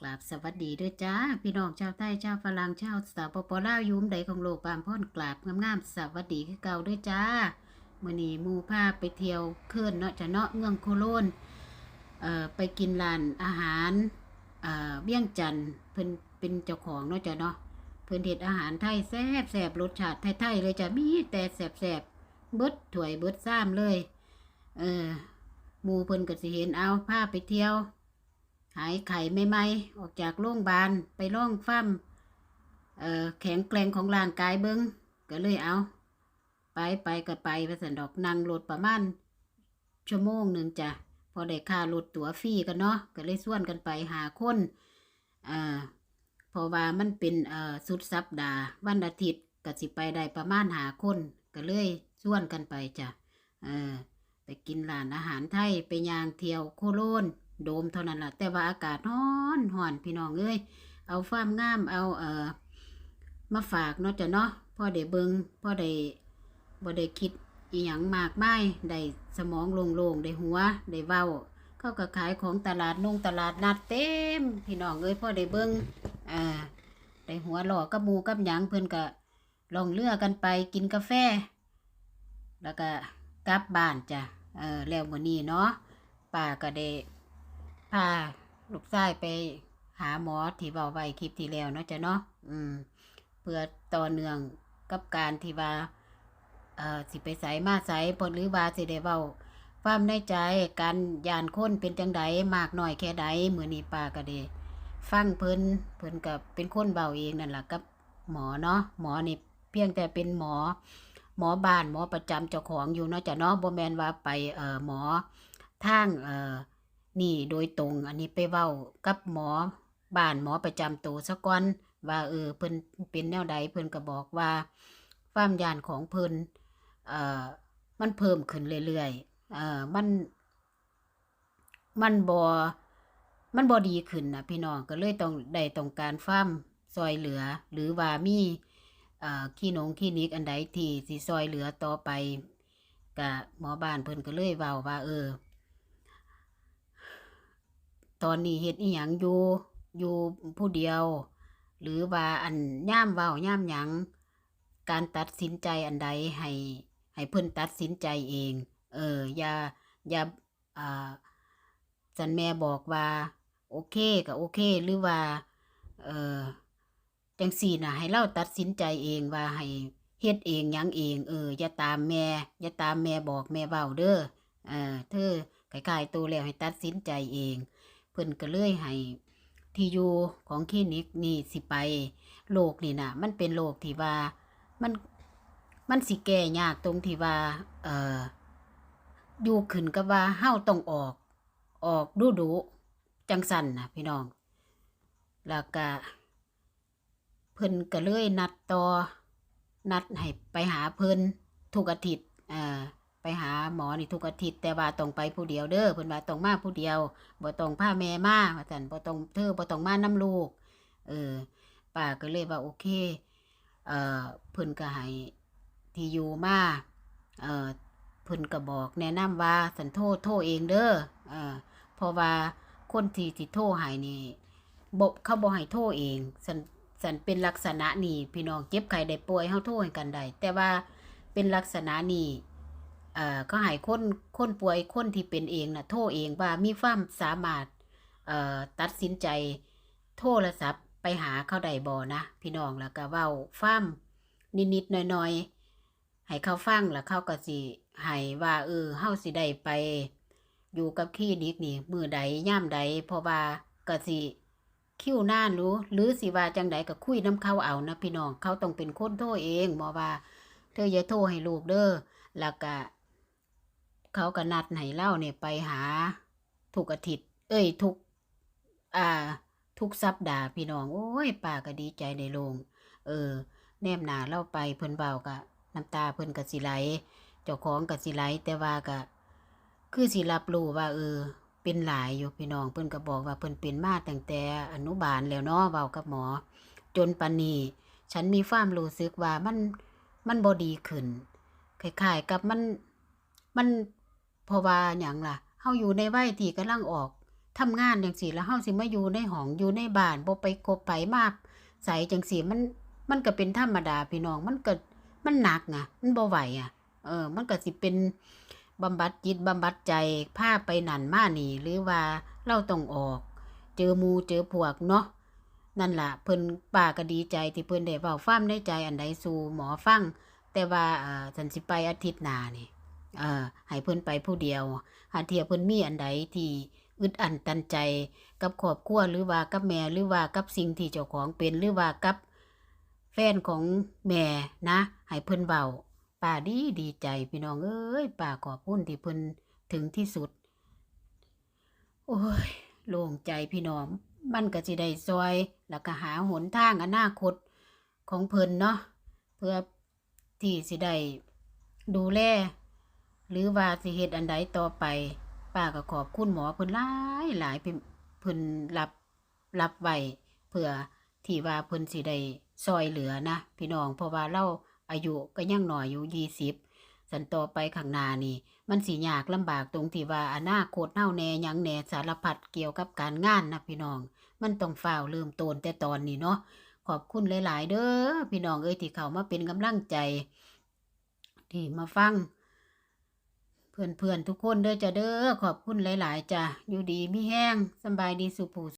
กราบสวัสดีด้วยจ้า พี่น้องชาวไทยชาวฝรั่งชาวสาวปปลาวยุ้มใดของโลกปามพ่อนกราบงามๆสวัสดีคือเก่าด้วยจ้ามื้อนี้มู่พาไปเที่ยวเขื่อนเนาะจะเนาะเมืองโคโลนเอ่อไปกินร้านอาหารเอ่อเวียงจันทน์เพิ่นเป็นเจ้าของเนาะจ้ะเนาะเพิ่นเฮ็ดอาหารไทยแซ่บแซ่บรสชาติไทยๆเลยจ้ะมีแต่แซ่บแซ่บๆเบิดถวยเบิดซ้ำเลยเออมูเพิ่นก็สิเห็นเอาพาไปเที่ยว หายไข่ใหม่ๆออกจากโรงพยาบาลไปร่องฟั่มแข็งแกร่งของร่างกายเบิงก็เลยเอา ไปไปก็ไปไปสันดอกนั่งรถประมาณชั่วโมงหนึ่งจ้ะพอได้ค่ารถตั๋วฟรีกันเนาะก็เลยส่วนกันไปหาคนเอ่อเพราะว่ามันเป็นเอ่อสุดสัปดาห์วันอาทิตย์ก็สิไปได้ประมาณหาคนก็เลยส่วนกันไปจ้ะเออไปกินร้านอาหารไทยไปย่างเที่ยวโคโลน โดมเท่านั้นแหละแต่ว่าอากาศร้อนห่อนพี่น้องเอ้ยเอาฟ้ามงามเอาเอ่อมาฝากเนาะจ้ะเนาะพ่อได้เบิงพ่อได้บ่ได้คิดอีหยังมากมายได้สมองโล่งๆได้หัวได้เว้าเข้าก็ขายของตลาดนงตลาดนัดเต็ม พี่น้องเอ้ยพ่อได้เบิงอ่าได้หัวหล่อกับหมูกับหยังเพิ่อนก็ลองเรือกันไปกินกาแฟ แล้วก็กลับบ้านจ้ะเออแล้วมื้อนี้เนาะป้าก็ได้ พาลูกชายไปหาหมอที่เว้าไว้คลิปที่แล้วเนาะจ้ะเนาะอืม เพื่อต่อเนื่องกับการที่ว่าเอ่อสิไปใส่มาใส่พอหรือว่าสิได้เว้าความในใจการยานคนเป็นจังใดมากน้อยแค่ใดมือนี้ป้าก็ได้ฟังเพิ่นเพิ่นก็เป็นคนเว้าเองนั่นแหละกับหมอเนาะหมอนี่เพียงแต่เป็นหมอ หมอบ้านหมอประจำเจ้าของอยู่เนาะจ้ะเนาะบ่แมนว่าไปเอ่อหมอทางเอ่อ นี่โดยตรงอันนี้ไปเว้ากับหมอบ้านหมอประจำตัวซะก่อนว่าเออเพิ่นเป็นแนวใดเพิ่นก็บอกว่าความยานของเพิ่นเอ่อมันเพิ่มขึ้นเรื่อยๆเอ่อมัน มันบ่มันบ่ดีขึ้นนะพี่น้องก็เลยต้องได้ต้องการฟาร์มซอยเหลือ หรือว่ามีเอ่อคลินงคลินิกอันใดที่สิซอยเหลือต่อไปก็หมอบ้านเพิ่นก็เลยเว้าว่า เออ ตอนนี้เฮ็ดอีหยังอยู่อยู่ผู้เดียว หรือว่าอันย่ามเว้าย่ามหยังการตัดสินใจอันใดให้ให้เพิ่นตัดสินใจเอง เอออย่าอย่าอ่าสันแม่บอกว่า โอเคก็โอเคหรือว่า เออจังสี่น่ะให้เราตัดสินใจเองว่าให้เฮ็ดเองยังเอง เอออย่าตามแม่อย่าตามแม่บอกแม่เว้าเด้อเออเธอคล้ายๆโตแล้วให้ตัดสินใจเอง พิ่นก็เลยให้ที่อยู่ของคลินิกนี่สิไปโรคนี่นะมันเป็นโรคที่ว่ามันมันสิแก้ยากตรงที่ว่าเอ่ออยู่ขึ้นกับว่าเฮาต้องออกออกดูดูจังสันนะพี่น้อง แล้วก็เพิ่นก็เลยนัดต่อนัดให้ไปหาเพิ่นทุกอาทิตย์อ่า หาหมอนี่ทุกอาทิตย์แต่ว่าต้องไปผู้เดียวเด้อเพิ่นว่าต้องมาผู้เดียวบ่ต้องพาแม่มาว่าซั่นบ่ต้องเธอบ่ต้องมานํลูก เออป้าก็เลยว่าโอเค เอ่อเพิ่นก็ให้ที่อยู่มาเอ่อเพิ่นก็บอกแนะนำว่าสันโทรโทรเองเด้อเออเพราะว่าคนที่สิโทรให้นี่บ่เขาบ่ให้โทรเองสันสันเป็นลักษณะนี้พี่น้องเจ็บไข้ได้ป่วยเฮาโทรให้กันได้แต่ว่าเป็นลักษณะนี้ เอ่อก็ให้คนคนป่วยคนที่เป็นเองน่ะโทรเองว่ามีความสามารถเอ่อตัดสินใจโทรศัพท์ไปหาเขาได้บ่นะ พี่น้องแล้วก็เว้าฟั่มนิดๆหน่อยๆให้เขาฟังแล้วเขาก็สิให้ว่าเออเฮาสิได้ไป อยู่กับคลินิกนี่มือใดย่ามใดเพราะว่าก็สิคิวนานรู้หรือสิว่าจังใดก็คุยน้ำเข้าเอานะพี่น้องเขาต้องเป็นคนโทรเองหมอว่า เธออย่าโทรให้ลูกเด้อแล้วก็ เขาก็นัดให้เล่าเนี่ยไปหาทุกอาทิตย์ เอ้ยทุก อ่า ทุกสัปดาห์พี่น้อง โอ้ยป้าก็ดีใจในโรงเออ แนมหนาเล่าไปเพิ่นเบาก็น้ำตาเพิ่นก็สิไหลเจ้าของก็สิไหลแต่ว่าก็คือสิรับรู้ว่า เออ เป็นหลายอยู่พี่น้อง เพิ่นก็บอกว่าเพิ่นเป็นมาตั้งแต่อนุบาลแล้วเนาะเว้ากับหมอ จนปานนี้ฉันมีความรู้สึกว่ามันมันบ่ดีขึ้นคล้ายๆกับมันมัน เพราะว่าหยังล่ะเฮาอยู่ในวัยที่กำลังออกทำงานจังซี่แล้วเฮาสิมาอยู่ในห้องอยู่ในบ้านบ่ไปกบไปมาใส่จังซี่มันมันก็เป็นธรรมดาพี่น้องมันก็มันหนักอะมันบ่ไหวอะ เออ มันก็สิเป็นบำบัดจิตบำบัดใจพาไปนั่นมานี่ หรือว่าเราต้องออก เจอมูเจอพวกเนาะนั่นล่ะเพิ่นป้าก็ดีใจที่เพิ่นได้เว้าฟ้ามในใจอันใดสู่หมอฟัง แต่ว่าเอ่อฉันสิไปอาทิตย์หน้านี่ อ่อให้เพิ่นไปผู้เดียวหาเทียเพิ่นมีอันใดที่อึดอันตันใจกับครอบครัวหรือว่ากับแม่หรือว่ากับสิ่งที่เจ้าของเป็นหรือว่ากับแฟนของแม่นะให้เพิ่นเบาป้าดีดีใจพี่น้องเอ้ยป้าขอบคุณที่เพิ่นถึงที่สุด โอ้ยโล่งใจพี่น้องมันก็สิได้ซอย แล้วก็หาหนทางอนาคตของเพิ่นเนาะเพื่อที่สิได้ดูแล หรือว่าสิเฮ็ดอันใดต่อไปป้าก็ขอบคุณหมอเพิ่นหลายหลายเพิ่นรับรับไว้เพื่อที่ว่าเพิ่นสิได้ซอยเหลือนะพี่น้องเพราะว่าเราอายุก็ยังหน้อยอยู่ยี่สิบสันต่อไปข้างหน้านี่ มันสิยากลำบากตรงที่ว่าอนาคตเฮาแหน่ยังแหน่สารพัดเกี่ยวกับการงานนะพี่น้อง มันต้องฝ้าวเริ่มต้นแต่ตอนนี้เนาะขอบคุณหลาย ๆ เด้อพี่น้องเอ้ยที่เข้ามาเป็นกำลังใจ ที่มาฟัง เพื่อนๆทุกคนเด้อจ้ะเด้อขอบคุณหลาย ๆจ้ะอยู่ดีมีแห้งสบายดีสุขผู